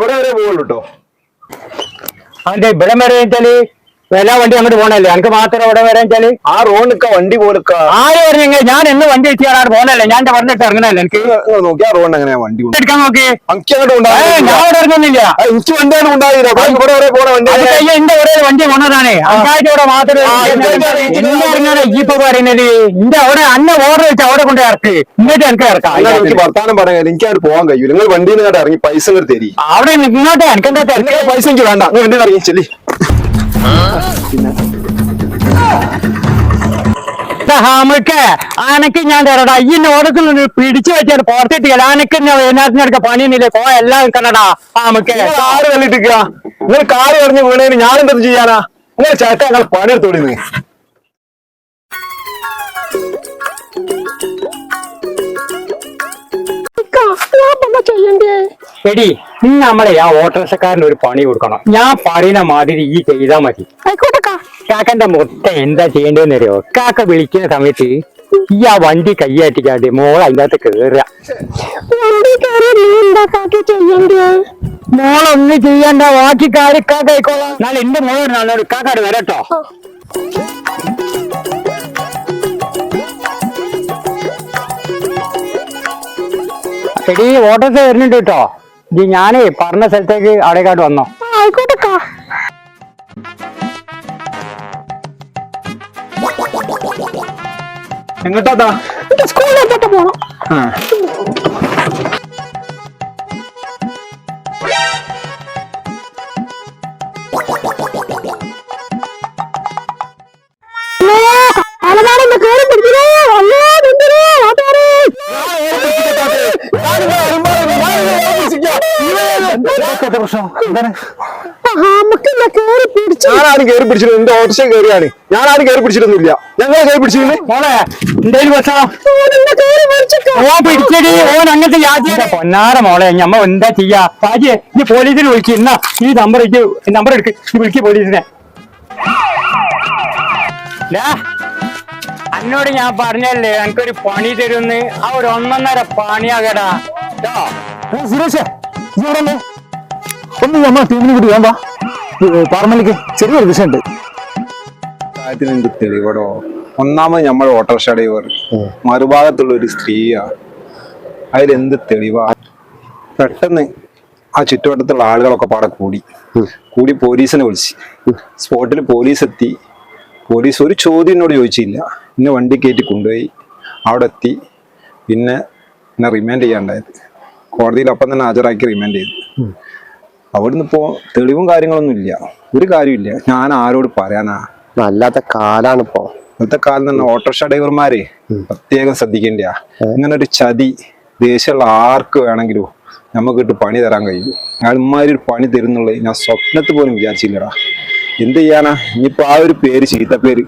ഇവിടെ വരെ പോകുള്ളൂ കേട്ടോ അതിന്റെ ഇവിടെ വരെ വെച്ചാൽ എല്ലാ വണ്ടി അങ്ങോട്ട് പോണല്ലേ? എനിക്ക് മാത്രം ഇവിടെ വരാൻ വെച്ചാൽ? ആ റോഡിനൊക്കെ വണ്ടി പോലൊക്കെ ആര് പറഞ്ഞെങ്കിൽ ഞാൻ എന്ന് വണ്ടി എത്തിയാൽ പോണല്ലേ? ഞാൻ പറഞ്ഞിട്ട് ഇറങ്ങണല്ലേ എനിക്ക്? നോക്കി ആ റോഡിന് എങ്ങനെയാ വണ്ടി എടുക്കാൻ നോക്കി. എനിക്ക് അങ്ങോട്ട് ഞാൻ അവിടെ ഇറങ്ങുന്നില്ല. എനിക്ക് വണ്ടിയാണ് ഉണ്ടായില്ല ഇവിടെ വരെ പോണ വണ്ടി അത് കഴിഞ്ഞ എന്റെ ഒരേ വണ്ടി പോണതാണ് ഇവിടെ മാത്രം ഇപ്പൊ പറയുന്നത്? എന്റെ അവിടെ അന്ന ഓർഡർ വെച്ച് അവിടെ കൊണ്ട് ഇറക്കി. എന്നിട്ട് എനിക്ക് ഇറക്കാം. എനിക്ക് വർത്താനം പറയാൻ എനിക്ക് അവിടെ പോകാൻ കഴിയൂല. നിങ്ങൾ വണ്ടിയിൽ നിന്ന് ഇങ്ങോട്ട് ഇറങ്ങി പൈസ ഇങ്ങോട്ട് തരി അവിടെ നിന്നോട്ടെ എനിക്ക് എന്താ പൈസ എനിക്ക് വേണ്ട. നിങ്ങൾ വണ്ടി ഇറങ്ങി ചെല്ലി. നമുക്ക് ആനക്ക് ഞാൻ തരടാ. ഈ ഓടത്തിൽ പിടിച്ചു വെച്ചാൽ പുറത്തിട്ട് ആനക്ക് ഇതിനകത്ത് പണിയൊന്നുമില്ല. പോ എല്ലാം കണ്ടടാ നിങ്ങൾ കാറ് തള്ളിട്ടിക്കുക നിങ്ങൾ കാറ് എറിഞ്ഞ് വീണേന് ഞാൻ എന്തെന്ന് ചെയ്യാനാ? നിങ്ങൾ ചേട്ട ഞങ്ങൾ പണിയെടുത്തോളി നീ എടി നീ നമ്മളെ ആ ഓട്ടോറിക്ഷക്കാരന് ഒരു പണി കൊടുക്കണം. ഞാൻ പറയുന്ന മാതിരി ഈ ചെയ്താ മതി. കാക്കന്റെ മൊത്ത എന്താ ചെയ്യേണ്ടതെന്ന് അറിയോ കാക്ക വിളിക്കുന്ന സമയത്ത് ഈ ആ വണ്ടി കയ്യാറ്റിക്കാണ്ട് മോൾ അതിനകത്ത് അകത്ത് കേറുക. മോളൊന്നും ചെയ്യണ്ട ബാക്കി കാര്യക്കാക്കോളാം എന്നാൽ എന്റെ മോളോട് നല്ലൊരു കാക്കാട് വരട്ടോ എടി ഓട്ടോസ് വരുന്നുണ്ട് കേട്ടോ. ഇത് ഞാനേ പറഞ്ഞ സ്ഥലത്തേക്ക് അടേക്കാട്ട് വന്നോ. ആയിക്കോട്ടെ എങ്ങോട്ടാ സ്കൂളിലോട്ട് പോണം. ഞാനാരും കയറി പിടിച്ചിരുന്നു എന്റെ ഓട്ടോറിക്ഷ കയറിയാണ് ഞാനാരും കയറി പിടിച്ചിട്ടൊന്നുമില്ല. ഞങ്ങൾ കയറി പിടിച്ചിരുന്നു. മോളെ എന്തേലും ഓൻ അങ്ങനത്തെ യാത്ര പൊന്നാര മോളെ ഞമ്മ എന്താ ചെയ്യാ? സാജി ഈ പോലീസിനെ വിളിക്ക്. എന്നാ ഈ നമ്പർ നമ്പർ എടുക്ക്. നീ വിളിക്ക് പോലീസിനെ. അന്നോട് ഞാൻ പറഞ്ഞല്ലേ എനിക്കൊരു പണി തരുന്ന്. ആ ഒരു ഒന്നൊന്നര പണിയാകടാ. സുരേഷ്. ഇവിടെന്നെ ഒന്ന് നമ്മൾ ടീമിന് കൂടി വേണ്ട പാർമലിക്ക് ചെറിയൊരു വിഷയമുണ്ട്. കാര്യത്തിന് എന്ത് തെളിവടോ? ഒന്നാമത് നമ്മൾ ഓട്ടോറിക്ഷ ഡ്രൈവർ മറുഭാഗത്തുള്ള ഒരു സ്ത്രീയാ. അതിലെന്ത് തെളിവാ? പെട്ടെന്ന് ആ ചുറ്റുവട്ടത്തുള്ള ആളുകളൊക്കെ പാടെ കൂടി. കൂടി പോലീസിനെ വിളിച്ച്. സ്പോട്ടിൽ പോലീസ് എത്തി പോലീസ് ഒരു ചോദ്യം എന്നോട് ചോദിച്ചില്ല. എന്നെ വണ്ടി കയറ്റി കൊണ്ടുപോയി. അവിടെ എത്തി പിന്നെ എന്നെ റിമാൻഡ് ചെയ്യാണ്ടായത് കോടതിയിൽ അപ്പം തന്നെ ഹാജരാക്കി റിമാൻഡ് ചെയ്തു. അവിടുന്ന് ഇപ്പോ തെളിവും കാര്യങ്ങളൊന്നും ഇല്ല. ഒരു കാര്യമില്ല ഞാൻ ആരോട് പറയാനാ? അല്ലാത്ത കാലാണ് ഇപ്പോ. ഇന്നത്തെ കാലം തന്നെ ഓട്ടോറിക്ഷ ഡ്രൈവർമാരെ പ്രത്യേകം ശ്രദ്ധിക്കേണ്ട ഇങ്ങനെ ഒരു ചതി ദേശമുള്ള ആർക്ക് വേണമെങ്കിലും നമുക്ക് ഇട്ട് പണി തരാൻ കഴിയും. അയാൾമാര് ഒരു പണി തരുന്നുള്ളത് ഞാൻ സ്വപ്നത്തിൽ പോലും വിചാരിച്ചില്ലടാ. എന്ത് ചെയ്യാനാ? ഇനിയിപ്പോ ആ ഒരു പേര് ചീത്ത പേര്.